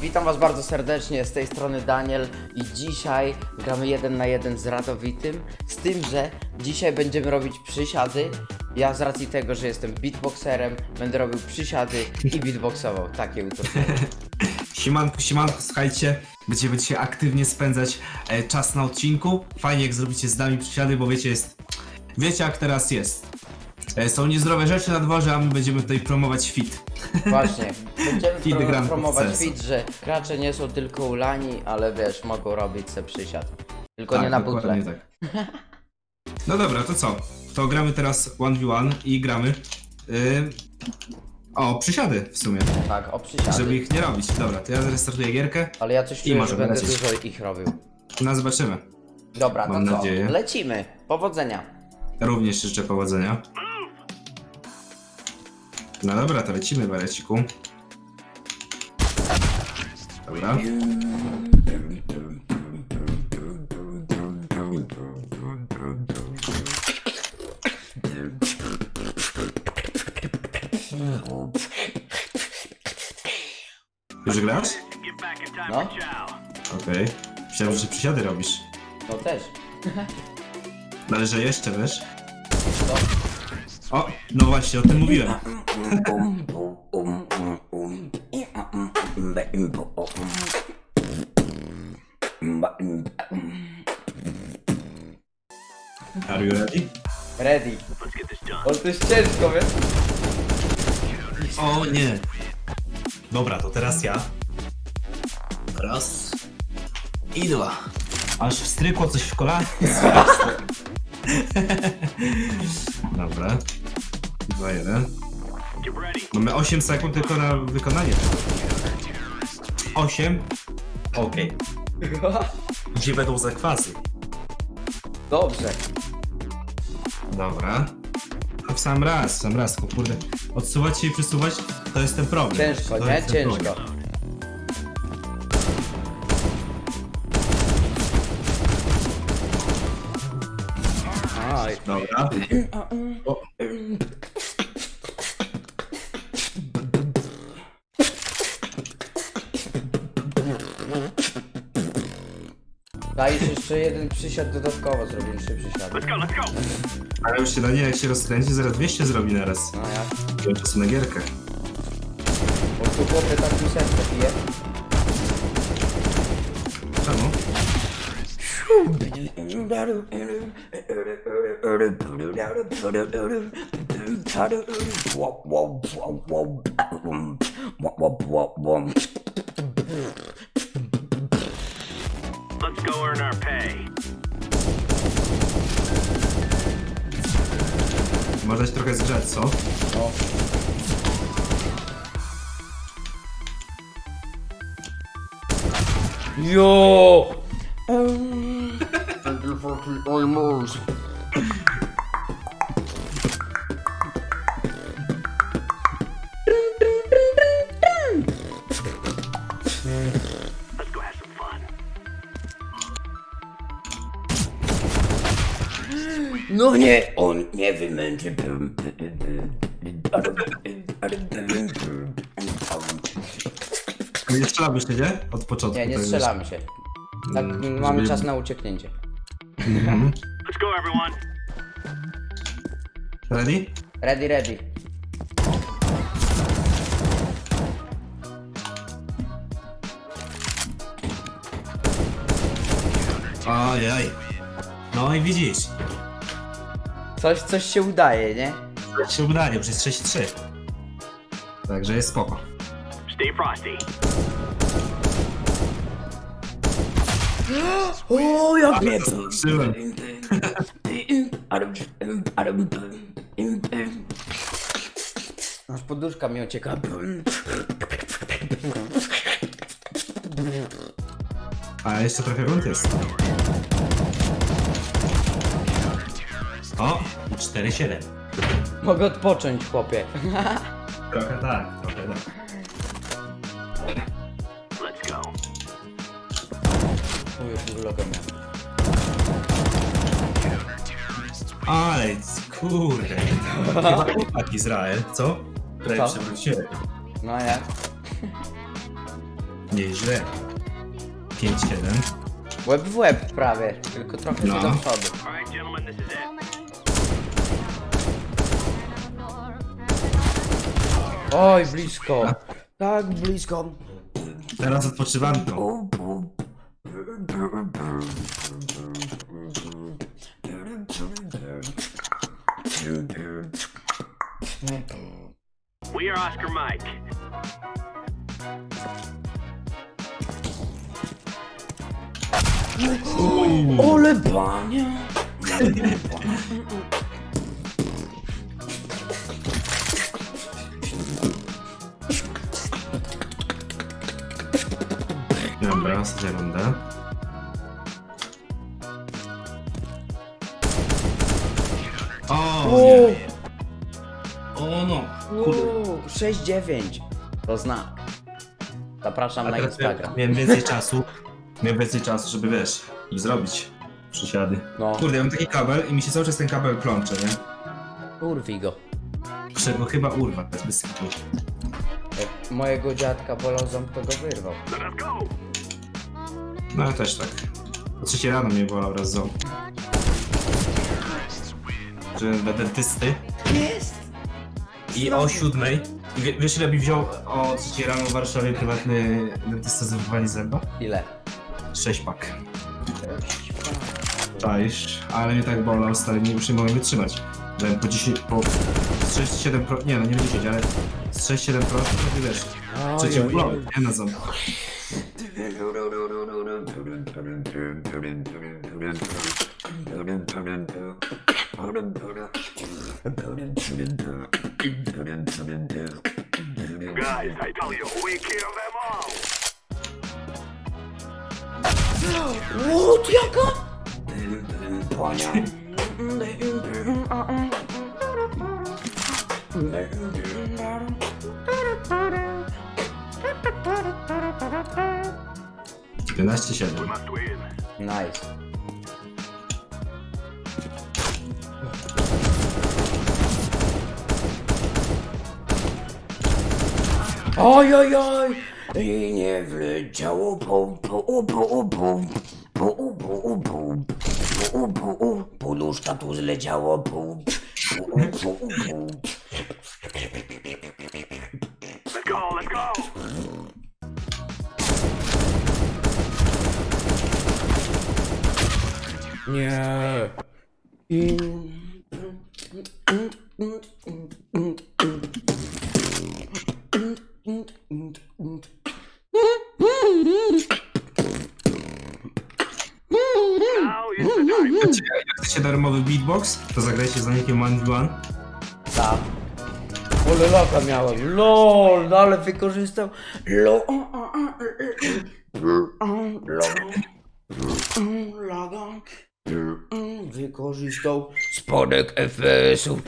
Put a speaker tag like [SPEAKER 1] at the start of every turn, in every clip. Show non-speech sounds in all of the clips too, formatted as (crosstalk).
[SPEAKER 1] Witam was bardzo serdecznie, z tej strony Daniel i dzisiaj gramy jeden na jeden z Radowitym, z tym, że dzisiaj będziemy robić przysiady. Ja z racji tego, że jestem beatboxerem, będę robił przysiady i beatboxował, takie utrudnienie. (laughs)
[SPEAKER 2] Siemanko, siemanko, słuchajcie, będziemy dzisiaj aktywnie spędzać e, czas na odcinku. Fajnie jak zrobicie z nami przysiady, bo wiecie jest, wiecie jak teraz jest. E, są niezdrowe rzeczy na dworze, a my będziemy tutaj promować fit.
[SPEAKER 1] Właśnie, będziemy
[SPEAKER 2] Kiedy
[SPEAKER 1] pro promować
[SPEAKER 2] pod
[SPEAKER 1] fit, że gracze nie są tylko ulani, ale wiesz, mogą robić se przysiad. Tylko
[SPEAKER 2] Tak,
[SPEAKER 1] nie na
[SPEAKER 2] dokładnie
[SPEAKER 1] butle.
[SPEAKER 2] tak. No dobra, to co? To gramy teraz 1v1 i gramy y, o przysiady w sumie,
[SPEAKER 1] Tak, o przysiady.
[SPEAKER 2] żeby ich nie robić. Dobra, to ja zrestartuję gierkę.
[SPEAKER 1] Ale ja coś czuję, że
[SPEAKER 2] możemy
[SPEAKER 1] będę
[SPEAKER 2] lecieć.
[SPEAKER 1] dużo ich robił.
[SPEAKER 2] No zobaczymy.
[SPEAKER 1] Dobra,
[SPEAKER 2] Mam
[SPEAKER 1] to co?
[SPEAKER 2] nadzieję.
[SPEAKER 1] Lecimy. Powodzenia.
[SPEAKER 2] Również życzę powodzenia. No dobra, to lecimy, Bareciku. Dobra. Już grasz?
[SPEAKER 1] No,
[SPEAKER 2] Okej. Myślałem, że przysiady robisz.
[SPEAKER 1] no też.
[SPEAKER 2] No ale że jeszcze, wiesz? O, no właśnie, o tym mówiłem. Are you ready?
[SPEAKER 1] Ready. O, to jest ciężko, wiesz?
[SPEAKER 2] O nie. Dobra, to teraz ja. Raz. I dwa. Aż wstrykło coś w kolanie. (laughs) Dobra. Dwa, jeden. Mamy 8 sekund tylko na wykonanie. 8. Okej. (laughs) Gdzie będą zakwasy?
[SPEAKER 1] Dobrze.
[SPEAKER 2] Dobra. A w sam raz, w sam raz, tylko kurde. Odsuwać się i przesuwać, to jest ten problem.
[SPEAKER 1] Ciężko,
[SPEAKER 2] to
[SPEAKER 1] nie?
[SPEAKER 2] jest ten
[SPEAKER 1] Ciężko.
[SPEAKER 2] problem.
[SPEAKER 1] Aj.
[SPEAKER 2] Dobra. O.
[SPEAKER 1] Dajesz jeszcze jeden przysiad dodatkowo, zrobimy trzy przysiady.
[SPEAKER 2] Ale już się Daniel jak się rozkręci, zaraz 200 zrobi naraz.
[SPEAKER 1] No jak?
[SPEAKER 2] Wziąłem czasu na gierkę.
[SPEAKER 1] Bo tu chłopie tak mi serce pije.
[SPEAKER 2] Czemu?
[SPEAKER 3] Let's go earn our pay.
[SPEAKER 2] Można się trochę zgrzać, co?
[SPEAKER 1] No. Jo!
[SPEAKER 3] Let's
[SPEAKER 1] nie
[SPEAKER 2] strzelamy się, nie? Od początku.
[SPEAKER 1] Nie, nie strzelamy się. Tak,
[SPEAKER 2] Mm,
[SPEAKER 1] mamy
[SPEAKER 2] żeby-
[SPEAKER 1] czas na ucieknięcie.
[SPEAKER 2] Mhm.
[SPEAKER 3] Let's go, everyone.
[SPEAKER 2] Ready?
[SPEAKER 1] Ready, ready.
[SPEAKER 2] Ojej. No i widzisz.
[SPEAKER 1] Coś, coś się udaje, nie?
[SPEAKER 2] To się udaje, już jest 6-3. Także jest spoko.
[SPEAKER 3] Stay frosty.
[SPEAKER 1] O, jak mnie
[SPEAKER 2] Zaskoczyłem.
[SPEAKER 1] Aż poduszka mi ucieka.
[SPEAKER 2] A jeszcze trochę jest. O, 4-7.
[SPEAKER 1] Mogę odpocząć, chłopie. (laughs)
[SPEAKER 2] Trochę tak, trochę tak.
[SPEAKER 3] Let's go.
[SPEAKER 1] O, już vloga miałem.
[SPEAKER 2] Ale kurde. Chyba (laughs) chłopak Izrael, co? Prawie
[SPEAKER 1] Co?
[SPEAKER 2] przewróciłem.
[SPEAKER 1] No jak?
[SPEAKER 2] Nieźle. 5-7.
[SPEAKER 1] Łeb w łeb prawie, tylko trochę
[SPEAKER 2] No.
[SPEAKER 1] no. do przodu.
[SPEAKER 3] All right, gentlemen, this is it.
[SPEAKER 1] Oj, blisko. Tak blisko.
[SPEAKER 2] Teraz odpoczywanko.
[SPEAKER 3] We are Oscar Mike.
[SPEAKER 1] Ole panie. (laughs)
[SPEAKER 2] Dobra, ostatnia runda. O,
[SPEAKER 1] O,
[SPEAKER 2] nie. O no, kurde.
[SPEAKER 1] o, 6-9. To znak. Zapraszam
[SPEAKER 2] A
[SPEAKER 1] na
[SPEAKER 2] teraz
[SPEAKER 1] Instagram.
[SPEAKER 2] miałem więcej czasu. Miałem więcej czasu, żeby wiesz, żeby zrobić przysiady.
[SPEAKER 1] No.
[SPEAKER 2] Kurde, ja mam taki kabel i mi się cały czas ten kabel plącze, nie?
[SPEAKER 1] Urwij go.
[SPEAKER 2] Muszę go chyba urwać bez kitu.
[SPEAKER 1] Jak mojego dziadka bolał ząb, to go wyrwał.
[SPEAKER 2] No ja też tak. O trzeciej rano mnie bolał raz ząb. Że do dentysty. I o siódmej. I wie, wiesz ile mi wziął o trzeciej rano w Warszawie prywatny dentysta za wychowanie zęba?
[SPEAKER 1] Ile?
[SPEAKER 2] Sześć pak. Czaisz, ale mnie tak bolał, stary, nie, już nie mogłem wytrzymać. Że po 10, po 6-7 pro, nie no nie 10, ale z 6-7 pro, to wiesz, trzecią blok, nie na ząb.
[SPEAKER 3] Guys, I tell you, we kill them all.
[SPEAKER 1] Łód jaka? Pania.
[SPEAKER 2] Jedenaście 7
[SPEAKER 3] Must win.
[SPEAKER 1] Nice. Oj, oj, oj! I nie wleciało pom, po, u, po, u, pom, po, u, po, u, pom, po, u, po, u, poduszka
[SPEAKER 3] tu zleciała, pom, po,
[SPEAKER 1] u, po,
[SPEAKER 3] u, Nie. I... time.
[SPEAKER 2] Jak chcecie darmowy beatbox, to zagrajcie za nikiem 1v1.
[SPEAKER 1] Tak. Ole laka miałem. LOL, no ale wykorzystał. LOL. Laga. Wykorzystał spodek FS-u.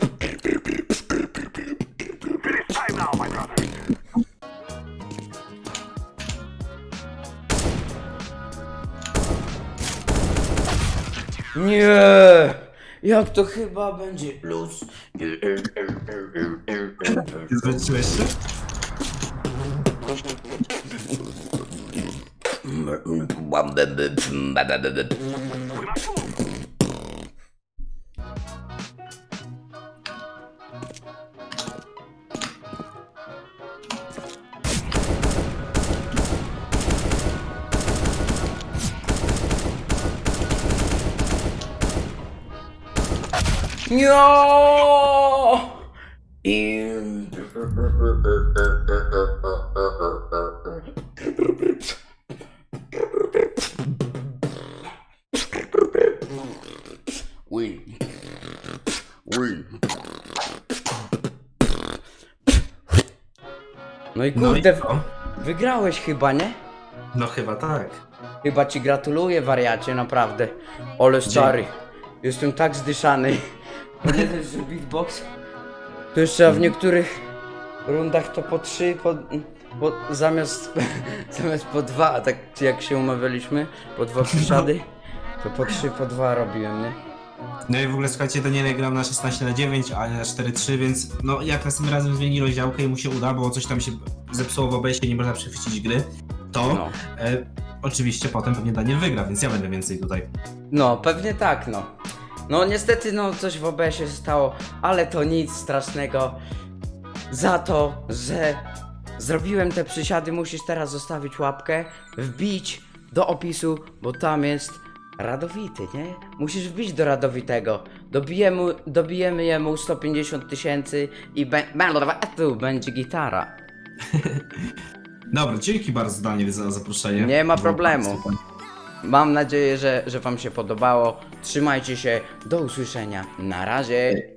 [SPEAKER 1] Nie! Jak to chyba będzie?
[SPEAKER 2] Nie zwróciłeś się?
[SPEAKER 1] Nie! I... Win. Win. No i
[SPEAKER 2] No i
[SPEAKER 1] kurde,
[SPEAKER 2] co?
[SPEAKER 1] wygrałeś chyba, nie?
[SPEAKER 2] No chyba tak.
[SPEAKER 1] Chyba ci gratuluję, wariacie, naprawdę. Ole stary, jestem tak zdyszany. Nie dość, że beatbox, to jeszcze w niektórych rundach to po trzy, po, po, zamiast, (laughs) zamiast po dwa, tak jak się umawialiśmy, po dwa przysiady, to po trzy, po dwa robiłem, nie?
[SPEAKER 2] No i w ogóle słuchajcie, Daniele gram na 16 na 9, a nie na 4-3, więc no jak następnym razem zmieni rozdziałkę i mu się uda, bo coś tam się zepsuło w OBS-ie, nie można przechwycić gry, to
[SPEAKER 1] No.
[SPEAKER 2] e, oczywiście potem pewnie Daniel wygra, więc ja będę więcej tutaj.
[SPEAKER 1] No, pewnie tak, no. No niestety, no coś w OBS-ie się stało, ale to nic strasznego. Za to, że zrobiłem te przysiady, musisz teraz zostawić łapkę, wbić do opisu, bo tam jest Radowity, nie? Musisz wbić do Radowitego. Dobijemy, dobijemy jemu 150 tysięcy i be, be, będzie gitara. (laughs)
[SPEAKER 2] Dobra, dzięki bardzo Daniel za zaproszenie.
[SPEAKER 1] Nie ma problemu. Mam nadzieję, że, że Wam się podobało. Trzymajcie się. Do usłyszenia. Na razie.